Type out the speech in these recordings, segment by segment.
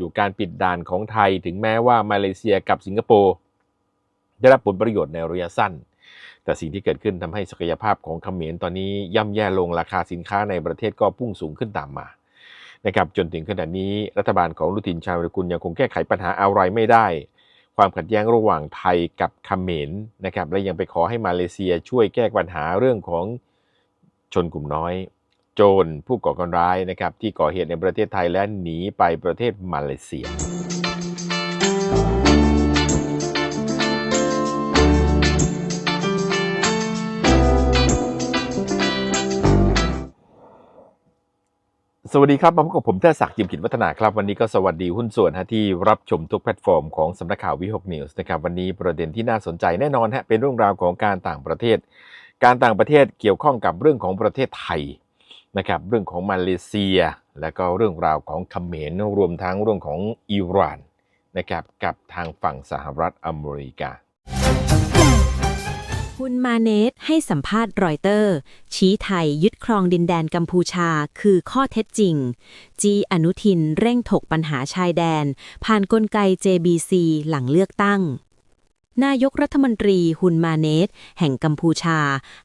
อยู่การปิดด่านของไทย ถึงแม้ว่ามาเลเซียกับสิงคโปร์ได้รับผลประโยชน์ในระยะสั้น แต่สิ่งที่เกิดขึ้นทำให้ศักยภาพของเขมรตอนนี้ย่ำแย่ลงราคาสินค้าในประเทศก็พุ่งสูงขึ้นตามมานะครับจนถึงขณะนี้รัฐบาลของลุตินชาญวิรุกุลยังคงแก้ไขปัญหาอะไรไม่ได้ ความขัดแย้งระหว่างไทยกับเขมรนะครับและยังไปขอให้มาเลเซียช่วยแก้ปัญหาเรื่องของชนกลุ่มน้อย โจรผู้ก่อการร้ายนะครับที่ก่อเหตุในประเทศไทยและหนีไปประเทศมาเลเซียสวัสดีครับมาพบกับผมเทศศักดิ์จิมกิจวัฒนาครับ วันนี้ก็สวัสดีหุ้นส่วนฮะที่รับชมทุกแพลตฟอร์มของสำนักข่าววิหกนิวส์นะครับวันนี้ประเด็นที่น่าสนใจแน่นอนฮะเป็นเรื่องราวของการต่างประเทศ การต่างประเทศเกี่ยวข้องกับเรื่องของประเทศไทย นะครับเรื่องของมาเลเซีย และก็เรื่องราวของเขมรรวมทั้งเรื่องของอิหร่านนะครับกับทางฝั่งสหรัฐอเมริกา คุณมาเนตให้สัมภาษณ์รอยเตอร์ ชี้ไทยยึดครองดินแดนกัมพูชาคือข้อเท็จจริง จีอนุทินเร่งถกปัญหาชายแดน ผ่านนกลไก JBC หลังเลือกตั้ง นายกรัฐมนตรีฮุนมาเนตแห่งกัมพูชา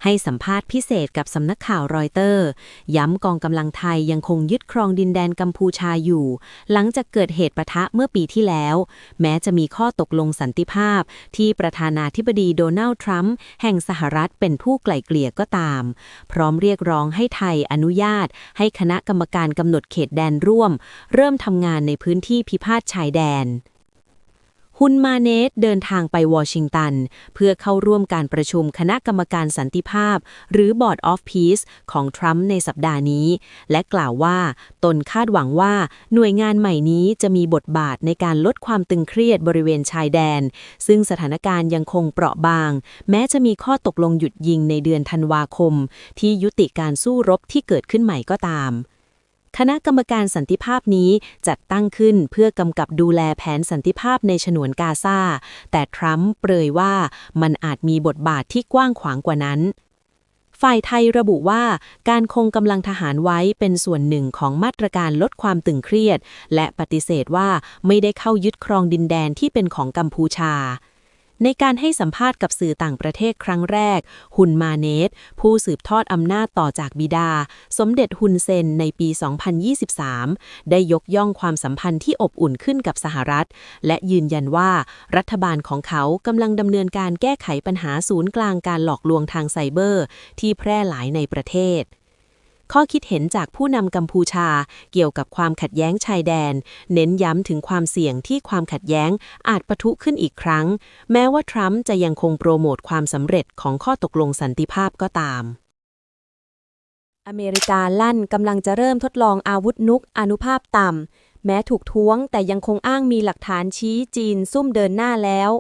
ให้สัมภาษณ์พิเศษกับสำนักข่าวรอยเตอร์ ย้ำกองกำลังไทยยังคงยึดครองดินแดนกัมพูชาอยู่ หลังจากเกิดเหตุประทะเมื่อปีที่แล้ว แม้จะมีข้อตกลงสันติภาพ ที่ประธานาธิบดีโดนัลด์ทรัมป์แห่งสหรัฐเป็นผู้ไกล่เกลี่ยก็ตาม พร้อมเรียกร้องให้ไทยอนุญาต ให้คณะกรรมการกำหนดเขตแดนร่วม เริ่มทำงานในพื้นที่พิพาทชายแดน ฮุนมาเนตเดินทางไปวอชิงตัน เพื่อเข้าร่วมการประชุมคณะกรรมการสันติภาพ หรือ Board of Peace ของทรัมป์ในสัปดาห์นี้ และกล่าวว่า ตนคาดหวังว่าหน่วยงานใหม่นี้จะมีบทบาทในการลดความตึงเครียดบริเวณชายแดน ซึ่งสถานการณ์ยังคงเปราะบาง แม้จะมีข้อตกลงหยุดยิงในเดือนธันวาคม ที่ยุติการสู้รบที่เกิดขึ้นใหม่ก็ตาม คณะกรรมการสันติภาพนี้จัดตั้งขึ้นเพื่อกำกับดูแลแผนสันติภาพในฉนวนกาซา แต่ทรัมป์เปรยว่ามันอาจมีบทบาทที่กว้างขวางกว่านั้นฝ่ายไทยระบุว่าการคงกำลังทหารไว้เป็นส่วนหนึ่งของมาตรการลดความตึงเครียด และปฏิเสธว่าไม่ได้เข้ายึดครองดินแดนที่เป็นของกัมพูชา ในการให้สัมภาษณ์กับสื่อต่างประเทศครั้งแรก ฮุนมาเนตผู้สืบทอดอำนาจต่อจากบิดา สมเด็จฮุนเซนในปี 2023 ได้ยกย่องความสัมพันธ์ที่อบอุ่นขึ้นกับสหรัฐ และยืนยันว่ารัฐบาลของเขากำลังดำเนินการแก้ไขปัญหาศูนย์กลางการหลอกลวงทางไซเบอร์ ที่แพร่หลายในประเทศ ข้อคิดเห็นจากผู้นำกัมพูชา เกี่ยวกับความขัดแย้งชายแดน เน้นย้ำถึงความเสี่ยงที่ความขัดแย้งอาจปะทุขึ้นอีกครั้ง แม้ว่าทรัมป์จะยังคงโปรโมทความสำเร็จของข้อตกลงสันติภาพก็ตามอเมริกาลั่นกำลังจะเริ่มทดลองอาวุธนุกอนุภาพต่ำ แม้ถูกท้วงแต่ยังคงอ้างมีหลักฐานชี้จีนซุ่มเดินหน้าแล้ว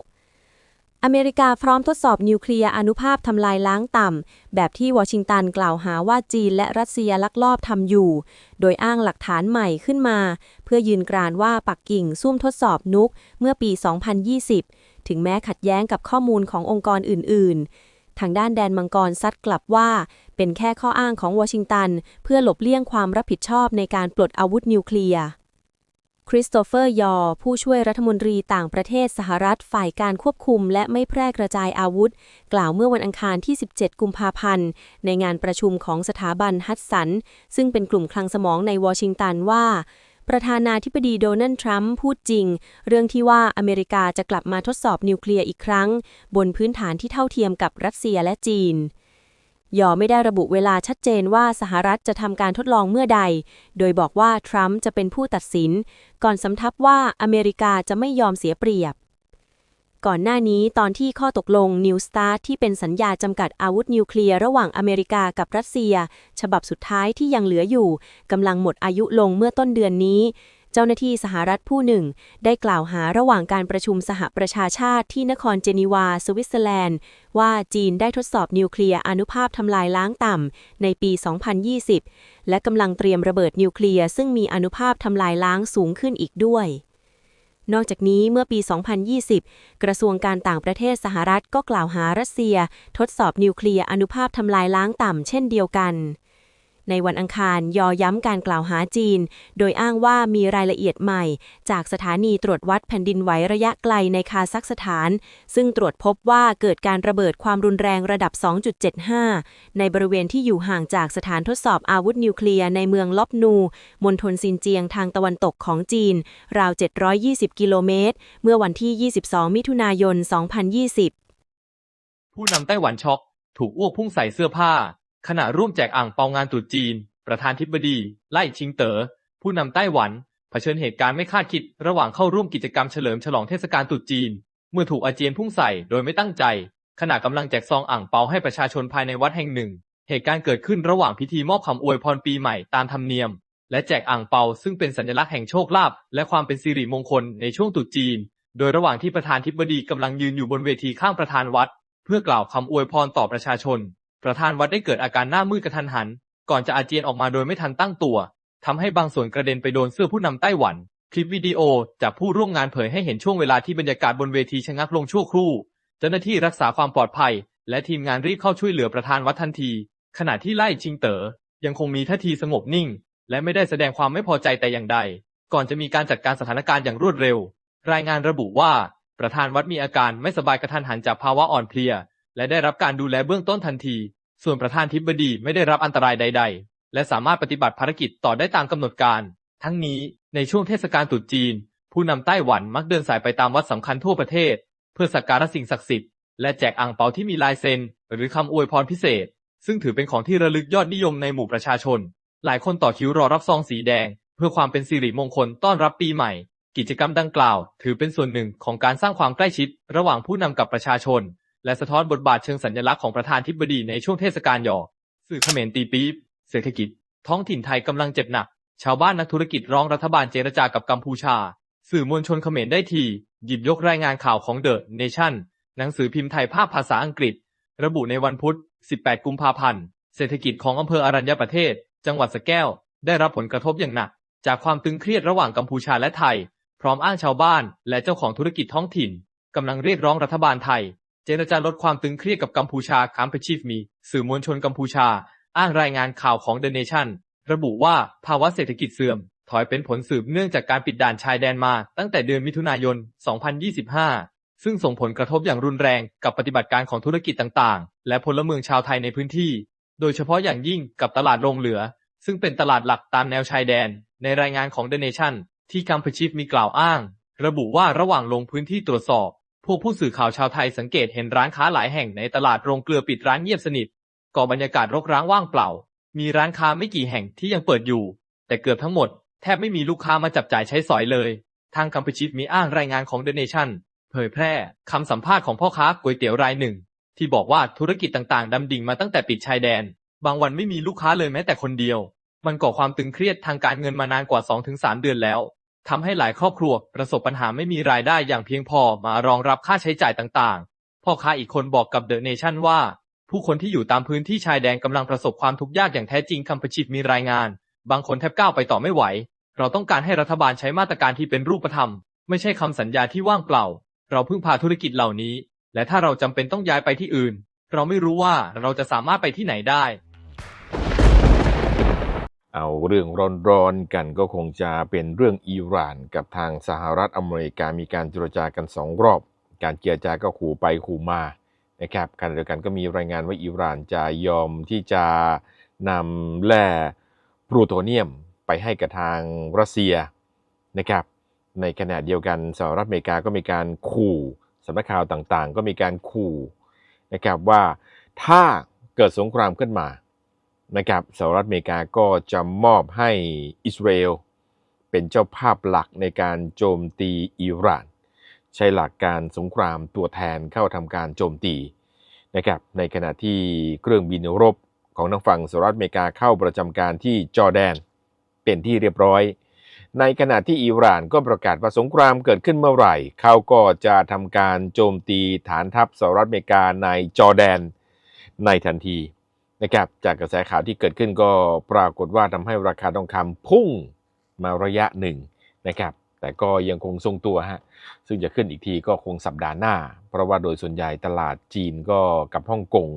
อเมริกาพร้อมทดสอบนิวเคลียร์อนุภาพทำลายล้างต่ำ แบบที่วอชิงตันกล่าวหาว่าจีนและรัสเซียลักลอบทำอยู่ โดยอ้างหลักฐานใหม่ขึ้นมา เพื่อยืนกรานว่าปักกิ่งซุ่มทดสอบนุกเมื่อปี 2020 ถึงแม้ขัดแย้งกับข้อมูลขององค์กรอื่น ๆ ทางด้านแดนมังกรซัดกลับว่า เป็นแค่ข้ออ้างของวอชิงตัน เพื่อหลบเลี่ยงความรับผิดชอบในการปลดอาวุธนิวเคลียร์ คริสโตเฟอร์ยอ ผู้ช่วยรัฐมนตรีต่างประเทศสหรัฐฝ่ายการควบคุม และไม่แพร่กระจายอาวุธ กล่าวเมื่อวันอังคารที่ 17 กุมภาพันธ์ ในงานประชุมของสถาบันฮัตสัน ซึ่งเป็นกลุ่มคลังสมองในวอชิงตันว่า ประธานาธิบดีโดนัลด์ทรัมป์พูดจริง เรื่องที่ว่าอเมริกาจะกลับมาทดสอบนิวเคลียร์อีกครั้ง บนพื้นฐานที่เท่าเทียมกับรัสเซียและจีน ยอไม่ได้ระบุเวลาชัดเจนว่าสหรัฐจะทำการทดลองเมื่อใด โดยบอกว่าทรัมป์จะเป็นผู้ตัดสิน ก่อนสำทับว่าอเมริกาจะไม่ยอมเสียเปรียบ ก่อนหน้านี้ตอนที่ข้อตกลง New START ที่เป็นสัญญาจำกัดอาวุธนิวเคลียร์ระหว่างอเมริกากับรัสเซีย ฉบับสุดท้ายที่ยังเหลืออยู่กำลังหมดอายุลงเมื่อต้นเดือนนี้ เจ้าหน้าที่สหรัฐผู้หนึ่ง ได้กล่าวหาระหว่างการประชุมสหประชาชาติที่นครเจนีวา สวิตเซอร์แลนด์ ว่าจีนได้ทดสอบนิวเคลียร์อนุภาพทำลายล้างต่ำในปี 2020 และกำลังเตรียมระเบิดนิวเคลียร์ซึ่งมีอนุภาพทำลายล้างสูงขึ้นอีกด้วยนอกจากนี้เมื่อปี 2020 กระทรวงการต่างประเทศสหรัฐก็กล่าวหารัสเซีย ทดสอบนิวเคลียร์อนุภาพทำลายล้างต่ำเช่นเดียวกัน ในวันอังคารยอย้ำการกล่าวหาจีน โดยอ้างว่ามีรายละเอียดใหม่ จากสถานีตรวจวัดแผ่นดินไหวระยะไกลในคาซัคสถาน ซึ่งตรวจพบว่าเกิดการระเบิดความรุนแรงระดับ 2.75 ในบริเวณที่อยู่ห่างจากสถานทดสอบอาวุธนิวเคลียร์ในเมืองลอบนูมณฑลซินเจียงทางตะวันตกของจีน ราว 720 กิโลเมตร เมื่อวันที่ 22 มิถุนายน 2020 ผู้นำไต้หวันช็อก ถูกอ้วกพุ่งใส่เสื้อผ้า ขณะร่วมแจกอ่างเปางานตรุษจีน ประธานทิบดี ไล่ชิงเตอ๋อ ผู้นำไต้หวัน เผชิญเหตุการณ์ไม่คาดคิด ระหว่างเข้าร่วมกิจกรรมเฉลิมฉลองเทศกาลตรุษจีน เมื่อถูกอาเจียนพุ่งใส่โดยไม่ตั้งใจ ขณะกำลังแจกซองอ่างเปาให้ประชาชนภายในวัดแห่งหนึ่ง เหตุการณ์เกิดขึ้นระหว่างพิธีมอบคำอวยพรปีใหม่ตามธรรมเนียม และแจกอ่างเปาซึ่งเป็นสัญลักษณ์แห่งโชคลาภและความเป็นสิริมงคลในช่วงตรุษจีน โดยระหว่างที่ประธานทิบดีกำลังยืนอยู่บนเวทีข้างประธานวัด เพื่อกล่าวคำอวยพรต่อประชาชน ประธานวัดได้เกิดอาการหน้ามืดกระทันหัน ก่อนจะอาเจียนออกมาโดยไม่ทันตั้งตัวทำให้บางส่วนกระเด็นไปโดนเสื้อผู้นำไต้หวัน คลิปวิดีโอจากผู้ร่วมงานเผยให้เห็นช่วงเวลาที่บรรยากาศบนเวทีชะงักลงชั่วครู่ เจ้าหน้าที่รักษาความปลอดภัย และทีมงานรีบเข้าช่วยเหลือประธานวัดทันที ขณะที่ไล่ชิงเต๋อยังคงมีท่าทีสงบนิ่ง และไม่ได้แสดงความไม่พอใจแต่อย่างใด ก่อนจะมีการจัดการสถานการณ์อย่างรวดเร็ว รายงานระบุว่าประธานวัดมีอาการไม่สบายกระทันหันจากภาวะอ่อนเพลีย และได้รับการดูแลเบื้องต้นทันที ส่วนประธานทิบดีไม่ได้รับอันตรายใด ๆ และสามารถปฏิบัติภารกิจต่อได้ตามกำหนดการ ทั้งนี้ในช่วงเทศกาลตรุษจีน ผู้นำไต้หวันมักเดินสายไปตามวัดสำคัญทั่วประเทศ เพื่อสักการะสิ่งศักดิ์สิทธิ์และแจกอ่างเปาที่มีลายเซ็น หรือคำอวยพรพิเศษ ซึ่งถือเป็นของที่ระลึกยอดนิยมในหมู่ประชาชน หลายคนต่อคิวรอรับซองสีแดง เพื่อความเป็นสิริมงคลต้อนรับปีใหม่ กิจกรรมดังกล่าว ถือเป็นส่วนหนึ่งของการสร้างความใกล้ชิด ระหว่างผู้นำกับประชาชน และสะท้อนบทบาทเชิงสัญลักษณ์ของประธานทิบดีในช่วงเทศกาลหยอ สื่อเขมรตีปี๊บเศรษฐกิจ ท้องถิ่นไทยกำลังเจ็บหนัก ชาวบ้านนักธุรกิจร้องรัฐบาลเจรจากับกัมพูชา สื่อมวลชนเขมรได้ที หยิบยกรายงานข่าวของเดอะเนชั่นหนังสือพิมพ์ไทยภาพภาษาอังกฤษ ระบุในวันพุธ 18 กุมภาพันธ์ เศรษฐกิจของอำเภออรัญญประเทศ จังหวัดสะแก้ว ได้รับผลกระทบอย่างหนัก จากความตึงเครียดระหว่างกัมพูชาและไทย พร้อมอ้างชาวบ้าน และเจ้าของธุรกิจท้องถิ่นกำลังเรียกร้องรัฐบาลไทย เจรจาลดความตึงเครียดกับกัมพูชาคามเพชีฟมี สื่อมวลชนกัมพูชา อ้างรายงานข่าวของเดอะเนชั่นระบุว่าภาวะเศรษฐกิจเสื่อม ถอยเป็นผลสืบเนื่องจากการปิดด่านชายแดนมา ตั้งแต่เดือนมิถุนายน 2025 ซึ่งส่งผลกระทบอย่างรุนแรงกับปฏิบัติการของธุรกิจต่างๆ และพลเมืองชาวไทยในพื้นที่ โดยเฉพาะอย่างยิ่งกับตลาดโรงเหลือ ซึ่งเป็นตลาดหลักตามแนวชายแดน ในรายงานของ The Nation ที่กัมพชีฟมีกล่าวอ้าง ระบุว่าระหว่างลงพื้นที่ตรวจสอบ พวกผู้สื่อข่าวชาวไทยสังเกตเห็นร้านค้าหลายแห่งในตลาดโรงเกลือปิดร้านเงียบสนิท ก่อบรรยากาศรกร้างว่างเปล่า มีร้านค้าไม่กี่แห่งที่ยังเปิดอยู่ แต่เกือบทั้งหมด แทบไม่มีลูกค้ามาจับจ่ายใช้สอยเลย ทางกัมพูชีมีอ้างรายงานของ The Nation เผยแพร่คำสัมภาษณ์ของพ่อค้าก๋วยเตี๋ยวรายหนึ่ง ที่บอกว่าธุรกิจต่างๆดำดิ่งมาตั้งแต่ปิดชายแดน บางวันไม่มีลูกค้าเลยแม้แต่คนเดียว มันก่อความตึงเครียดทางการเงินมานานกว่า 2-3 เดือนแล้ว ทำให้หลายครอบครัวประสบปัญหาไม่มีรายได้อย่างเพียงพอมารองรับค่าใช้จ่ายต่างๆ พ่อค้าอีกคนบอกกับเดอะเนชั่นว่า ผู้คนที่อยู่ตามพื้นที่ชายแดนกำลังประสบความทุกข์ยากอย่างแท้จริงคัมพชิตมีรายงาน บางคนแทบก้าวไปต่อไม่ไหว เราต้องการให้รัฐบาลใช้มาตรการที่เป็นรูปธรรม ไม่ใช่คำสัญญาที่ว่างเปล่า เราเพึ่งพาธุรกิจเหล่านี้ และถ้าเราจำเป็นต้องย้ายไปที่อื่น เราไม่รู้ว่าเราจะสามารถไปที่ไหนได้ เอาเรื่องร้อนๆกันก็คงจะเป็นเรื่องอิหร่านกับทางสหรัฐอเมริกามีการเจรจากันสองรอบ การเจรจาก็ขู่ไปขู่มานะครับขณะเดียวกันก็มีรายงานว่าอิหร่านจะยอมที่จะนำแร่พลูโทเนียมไปให้กับทางรัสเซียนะครับในขณะเดียวกันสหรัฐอเมริกาก็มีการขู่สำนักข่าวต่างๆ ก็มีการขู่นะครับว่าถ้าเกิดสงครามขึ้นมา นะครับสหรัฐอเมริกาก็จะมอบให้อิสราเอลเป็นเจ้าภาพหลักในการโจมตีอิหร่าน ใช้หลักการสงครามตัวแทนเข้าทำการโจมตีนะครับในขณะที่เครื่องบินรบของทางฝั่งสหรัฐอเมริกาเข้าประจำการที่จอร์แดน เป็นที่เรียบร้อย ในขณะที่อิหร่านก็ประกาศว่าสงครามเกิดขึ้นเมื่อไหร่ เขาก็จะทำการโจมตีฐานทัพสหรัฐอเมริกาในจอร์แดนในทันที นะครับจากกระแสข่าวที่เกิดขึ้นก็ปรากฏว่าทำให้ราคาทองคำพุ่งมาระยะหนึ่งนะครับ แต่ก็ยังคงทรงตัวฮะซึ่งจะขึ้นอีกทีก็คงสัปดาห์หน้า เพราะว่าโดยส่วนใหญ่ตลาดจีนก็กับฮ่องกง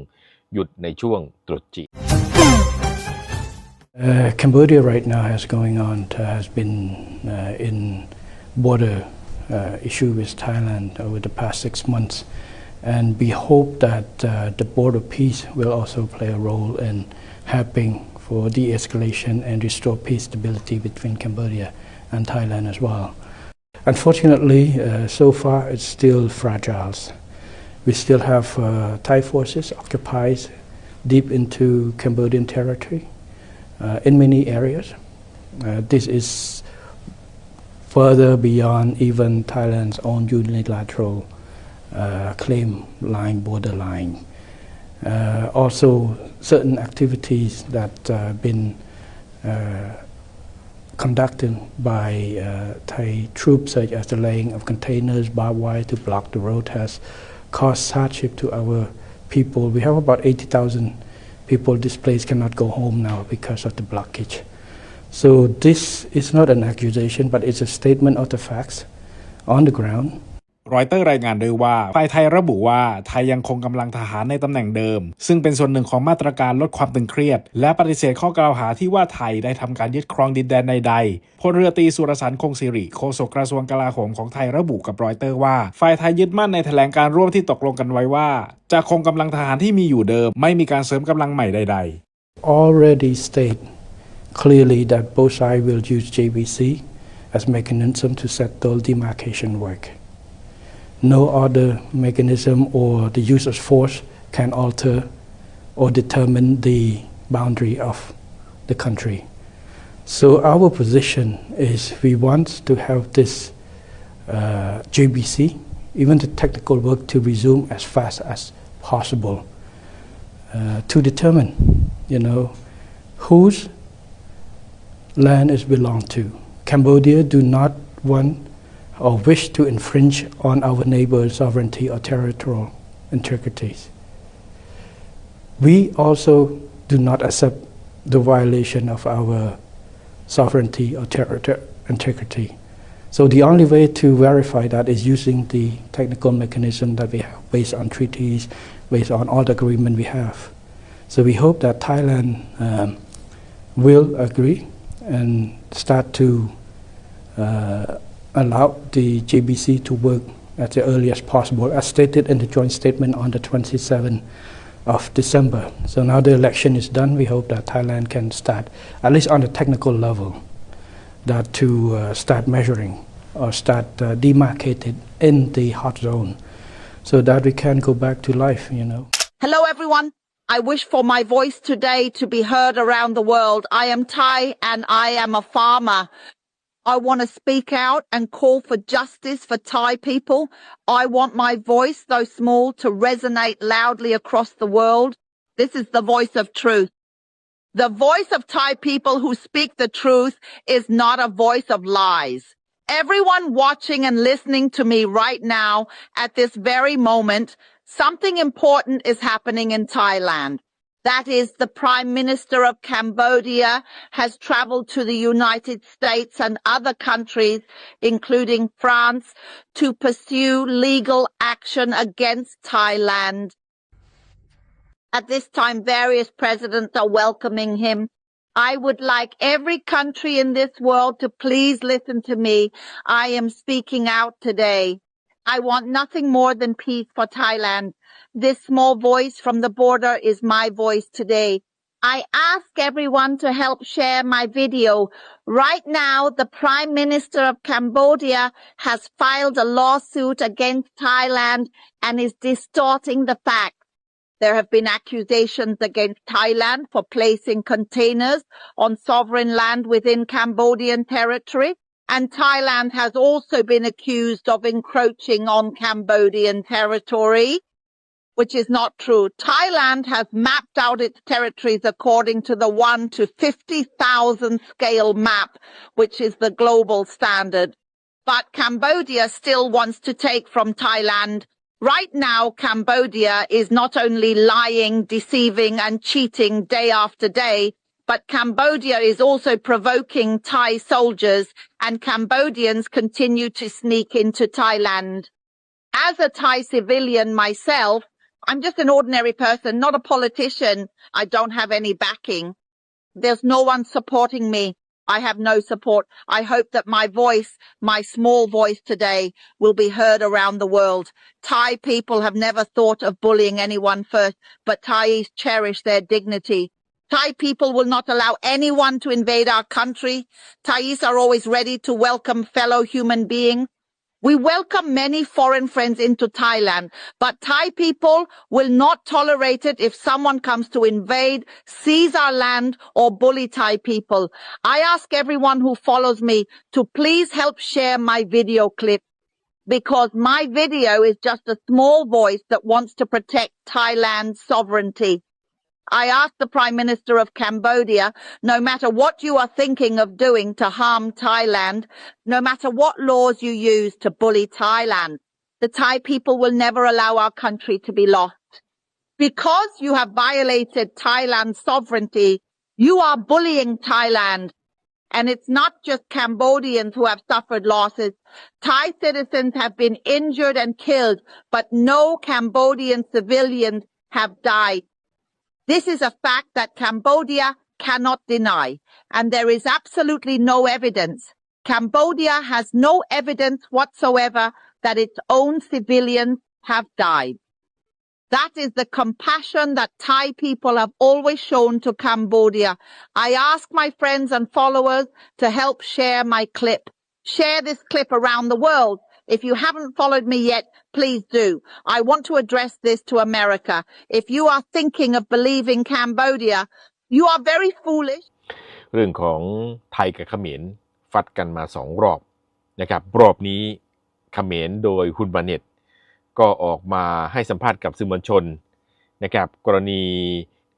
หยุดในช่วงตรุษจีน Uh, Cambodia right now has going on uh, has been uh, in border uh, issue with Thailand over the past six months, and we hope that uh, the border peace will also play a role in helping for de-escalation and restore peace stability between Cambodia and Thailand as well. Unfortunately, uh, so far it's still fragile. We still have uh, Thai forces occupied deep into Cambodian territory uh, in many areas. Uh, this is further beyond even Thailand's own unilateral claim line, borderline. Uh, also, certain activities that uh, been uh, conducted by uh, Thai troops, such as the laying of containers, barbed wire to block the road, has caused hardship to our people. We have about 80,000 people displaced cannot go home now because of the blockage. So this is not an accusation, but it's a statement of the facts on the ground. รอยเตอร์รายงานด้วยว่าฝ่ายไทยระบุว่าไทยยังคงกำลังทหารในตำแหน่งเดิม ซึ่งเป็นส่วนหนึ่งของมาตรการลดความตึงเครียด และปฏิเสธข้อกล่าวหาที่ว่าไทยได้ทำการยึดครองดินแดนใดๆพลเรือตรีสุรสันคงสิริโฆษกกระทรวงกลาโหมของไทยระบุกับรอยเตอร์ว่าฝ่ายไทยยึดมั่นในแถลงการร่วมที่ตกลงกันไว้ว่า จะคงกำลังทหารที่มีอยู่เดิม ไม่มีการเสริมกำลังใหม่ใด ๆ already state clearly that both sides will use JVC as mechanism to settle demarcation work. No other mechanism or the use of force can alter or determine the boundary of the country. So our position is we want to have this uh, JBC, even the technical work, to resume as fast as possible uh, to determine, you know, whose land is belong to. Cambodia do not want or wish to infringe on our neighbor's sovereignty or territorial integrities. We also do not accept the violation of our sovereignty or territorial integrity. So the only way to verify that is using the technical mechanism that we have based on treaties, based on all the agreement we have. So we hope that Thailand um, will agree and start to uh, allow the JBC to work at the earliest possible, as stated in the joint statement on the 27th of December. So now the election is done. We hope that Thailand can start, at least on the technical level, that to uh, start measuring or start uh, demarcated in the hot zone, so that we can go back to life. You know. Hello, everyone. I wish for my voice today to be heard around the world. I am Thai and I am a farmer. I want to speak out and call for justice for Thai people. I want my voice, though small, to resonate loudly across the world. This is the voice of truth. The voice of Thai people who speak the truth is not a voice of lies. Everyone watching and listening to me right now at this very moment, something important is happening in Thailand. That is, the Prime Minister of Cambodia has traveled to the United States and other countries, including France, to pursue legal action against Thailand. At this time, various presidents are welcoming him. I would like every country in this world to please listen to me. I am speaking out today. I want nothing more than peace for Thailand. This small voice from the border is my voice today. I ask everyone to help share my video. Right now, the Prime Minister of Cambodia has filed a lawsuit against Thailand and is distorting the facts. There have been accusations against Thailand for placing containers on sovereign land within Cambodian territory. And Thailand has also been accused of encroaching on Cambodian territory which is not true. Thailand has mapped out its territories according to the 1 to 50,000 scale map, which is the global standard. But Cambodia still wants to take from Thailand. Right now, Cambodia is not only lying, deceiving and cheating day after day, but Cambodia is also provoking Thai soldiers and Cambodians continue to sneak into Thailand. As a Thai civilian myself, I'm just an ordinary person, not a politician. I don't have any backing. there's no one supporting me. I have no support. I hope that my voice, my small voice today will be heard around the world. Thai people have never thought of bullying anyone first, but Thais cherish their dignity. Thai people will not allow anyone to invade our country. Thais are always ready to welcome fellow human beings. We welcome many foreign friends into Thailand, but Thai people will not tolerate it if someone comes to invade, seize our land, or bully Thai people. I ask everyone who follows me to please help share my video clip because my video is just a small voice that wants to protect Thailand's sovereignty. I ask the Prime Minister of Cambodia, no matter what you are thinking of doing to harm Thailand, no matter what laws you use to bully Thailand, the Thai people will never allow our country to be lost. Because you have violated Thailand's sovereignty, you are bullying Thailand. And it's not just Cambodians who have suffered losses. Thai citizens have been injured and killed, but no Cambodian civilians have died. This is a fact that Cambodia cannot deny, and there is absolutely no evidence. Cambodia has no evidence whatsoever that its own civilians have died. That is the compassion that Thai people have always shown to Cambodia. I ask my friends and followers to help share my clip. Share this clip around the world. If you haven't followed me yet, please do. I want to address this to America. If you are thinking of believing Cambodia, you are very foolish. เรื่องของไทยกับเขมรฟัดกันมาสองรอบนะครับรอบนี้เขมรโดยฮุนมาเน็ตก็ออกมาให้สัมภาษณ์กับสื่อมวลชนนะครับกรณี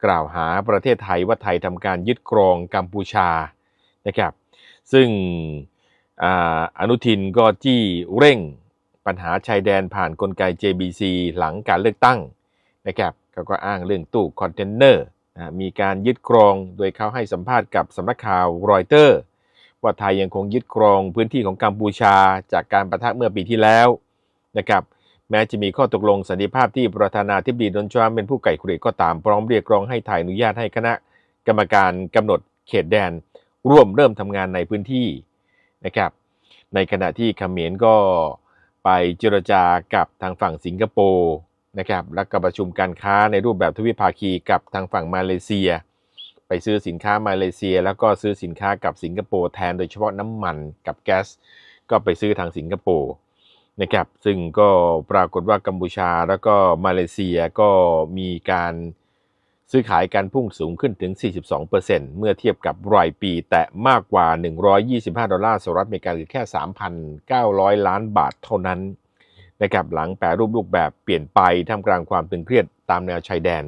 กล่าวหาประเทศไทยว่าไทยทำการยึดครองกัมพูชานะครับซึ่ง อนุทินก็จี้เร่งปัญหาชายแดนผ่านกลไก JBC หลังการเลือกตั้งนะครับเขาก็อ้างเรื่องตู้คอนเทนเนอร์มีการยึดครองโดยเขาให้สัมภาษณ์กับสำนักข่าวรอยเตอร์ ว่าไทยยังคงยึดครองพื้นที่ของกัมพูชาจากการประทะเมื่อปีที่แล้วนะครับแม้จะมีข้อตกลงสันติภาพที่ประธานาธิบดีดนัลด์ทรัมเป็นผู้ไก่เกลี่ยก็ตามพร้อมเรียกร้องให้ไทยอนุญาตให้คณะกรรมการกำหนดเขตแดน ร่วมเริ่มทำงานในพื้นที่นะครับ ในขณะที่เขมรก็ไปเจรจากับทางฝั่งสิงคโปร์นะครับและก็ประชุมการค้าในรูปแบบทวิภาคีกับทางฝั่งมาเลเซีย ไปซื้อสินค้ามาเลเซีย แล้วก็ซื้อสินค้ากับสิงคโปร์แทนโดยเฉพาะน้ำมันกับแก๊สก็ไปซื้อทางสิงคโปร์นะครับซึ่งก็ปรากฏว่ากัมพูชาแล้วก็มาเลเซียก็มีการ ซื้อขายการพุ่งสูงขึ้นถึง 42%เมื่อเทียบกับรายปี แต่มากกว่า 125 ดอลลาร์สหรัฐอเมริกาหรือแค่ 3,900 ล้านบาทเท่านั้นนะครับหลังแปรรูปรูปแบบเปลี่ยนไปท่ามกลางความตึงเครียดตามแนวชายแดน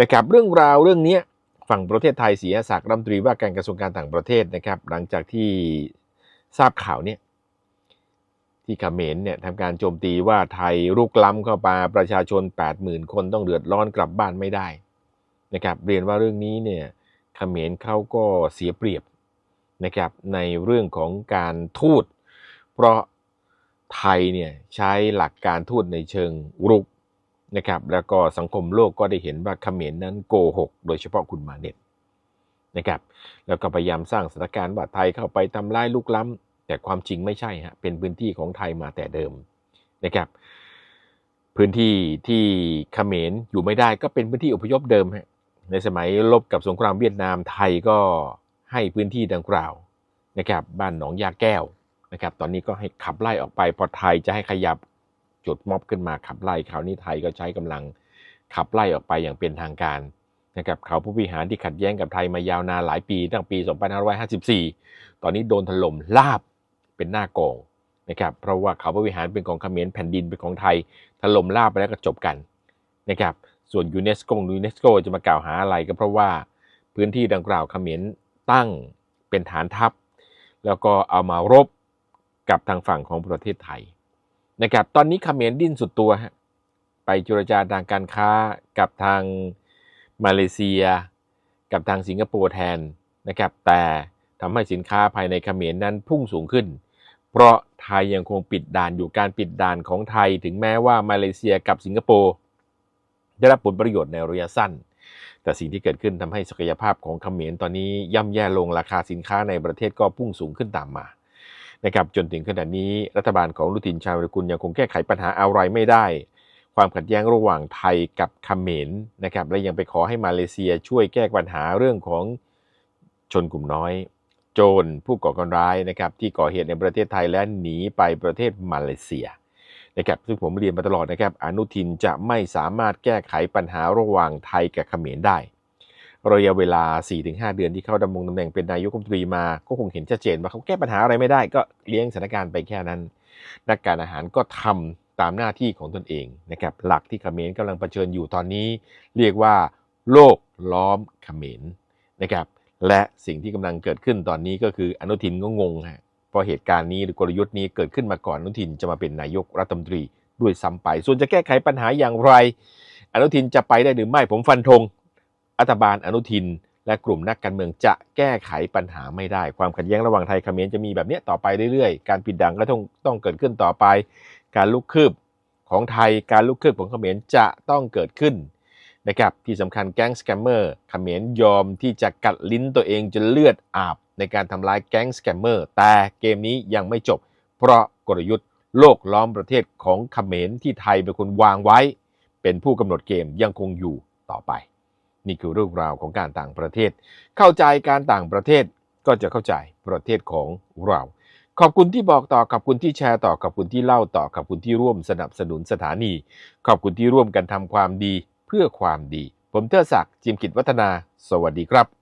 นะครับเรื่องราวเรื่องนี้ฝั่งประเทศไทยเสียศักดิ์รัฐมนตรีว่าการกระทรวงการต่างประเทศนะครับ หลังจากที่ทราบข่าวเนี่ยที่เขมรเนี่ยทำการโจมตีว่าไทยรุกล้ำเข้ามาประชาชน 80,000 คนต้องเดือดร้อนกลับบ้านไม่ได้ นะครับเรียนว่าเรื่องนี้เนี่ยเขมรเขาก็เสียเปรียบนะครับในเรื่องของการทูต เพราะไทยเนี่ยใช้หลักการทูตในเชิงรุกนะครับแล้วก็สังคมโลกก็ได้เห็นว่าเขมรนั้นโกหก โดยเฉพาะคุณมาเน็ตนะครับแล้วก็พยายามสร้างสถานการณ์ว่าไทยเข้าไปทำลายลุกล้ำแต่ความจริงไม่ใช่ฮะเป็นพื้นที่ของไทยมาแต่เดิมนะครับพื้นที่ที่เขมรอยู่ไม่ได้ก็เป็นพื้นที่อพยพเดิมฮะ ในสมัยลบกับสงครามเวียดนามไทยก็ให้พื้นที่ดังกล่าวนะครับบ้านหนองยาแก้วนะครับตอนนี้ก็ให้ขับไล่ออกไปพอไทยจะให้ขยับจุดม็อบขึ้นมาขับไล่คราวนี้ไทยก็ใช้กำลังขับไล่ออกไปอย่างเป็นทางการนะครับเขาผู้บริหารที่ขัดแย้งกับไทยมายาวนานหลายปีตั้งปี 2554 ตอนนี้โดนถล่มลาบเป็นหน้ากองนะครับเพราะว่าเขาผู้บริหารเป็นของเขมรแผ่นดินเป็นของไทยถล่มลาบไปแล้วก็จบกันนะครับ ส่วนยูเนสโกยูเนสโกจะมากล่าวหาอะไรก็เพราะว่าพื้นที่ดังกล่าวเขมรตั้งเป็นฐานทัพ แล้วก็เอามารบกับทางฝั่งของประเทศไทยนะครับตอนนี้เขมรดิ้นสุดตัวฮะไปเจรจาทางการค้ากับทางมาเลเซีย กับทางสิงคโปร์แทนนะครับแต่ทำให้สินค้าภายในเขมรนั้นพุ่งสูงขึ้น เพราะไทยยังคงปิดด่านอยู่การปิดด่านของไทย ถึงแม้ว่ามาเลเซียกับสิงคโปร์ ได้รับผลประโยชน์ในระยะสั้น แต่สิ่งที่เกิดขึ้นทำให้ศักยภาพของเขมรตอนนี้ย่ำแย่ลงราคาสินค้าในประเทศก็พุ่งสูงขึ้นตามมานะครับจนถึงขณะนี้รัฐบาลของลุตินชาญวิรกุลยังคงแก้ไขปัญหาอะไรไม่ได้ ความขัดแย้งระหว่างไทยกับเขมรนะครับและยังไปขอให้มาเลเซียช่วยแก้ปัญหาเรื่องของชนกลุ่มน้อย โจรผู้ก่อการร้ายนะครับที่ก่อเหตุในประเทศไทยและหนีไปประเทศมาเลเซีย นะครับซึ่งผมเรียนมาตลอดนะครับอนุทินจะไม่สามารถแก้ไขปัญหาระหว่างไทยกับเขมรได้ระยะเวลา 4-5 เดือนที่เขาดำรงตำแหน่งเป็นนายกรัฐมนตรีมาก็คงเห็นชัดเจนว่าเขาแก้ปัญหาอะไรไม่ได้ก็เลี้ยงสถานการณ์ไปแค่นั้น นักการอาหารก็ทำตามหน้าที่ของตนเองนะครับหลักที่เขมรกำลังเผชิญอยู่ตอนนี้ เรียกว่า โลกล้อมเขมรนะครับและสิ่งที่กำลังเกิดขึ้นตอนนี้ก็คืออนุทินก็งงฮะ เพราะเหตุการณ์นี้หรือกลยุทธ์นี้เกิดขึ้นมาก่อนอนุทินจะมาเป็นนายกรัฐมนตรีด้วยซ้ำไป ส่วนจะแก้ไขปัญหาอย่างไร อนุทินจะไปได้หรือไม่ผมฟันธงรัฐบาลอนุทิน และกลุ่มนักการเมืองจะแก้ไขปัญหาไม่ได้ ความขัดแย้งระหว่างไทยเขมรจะมีแบบนี้ต่อไปเรื่อยๆ การปิดดังก็ต้องต้องเกิดขึ้นต่อไป การลุกคืบของไทยการลุกคืบของเขมรจะต้องเกิดขึ้นนะครับที่สำคัญแก๊งสแกมเมอร์เขมรยอมที่จะกัดลิ้นตัวเองจนเลือดอาบ ในการทำลายแก๊งสแกมเมอร์ แต่เกมนี้ยังไม่จบ เพราะกลยุทธ์โลกล้อมประเทศของเขมรที่ไทยเป็นคนวางไว้ เป็นผู้กำหนดเกมยังคงอยู่ต่อไป นี่คือเรื่องราวของการต่างประเทศ เข้าใจการต่างประเทศก็จะเข้าใจประเทศของเรา ขอบคุณที่บอกต่อขอบคุณที่แชร์ต่อขอบคุณที่เล่าต่อขอบคุณที่ร่วมสนับสนุนสถานี ขอบคุณที่ร่วมกันทำความดีเพื่อความดี ผมเทอศักดิ์จิมกิจวัฒนา สวัสดีครับ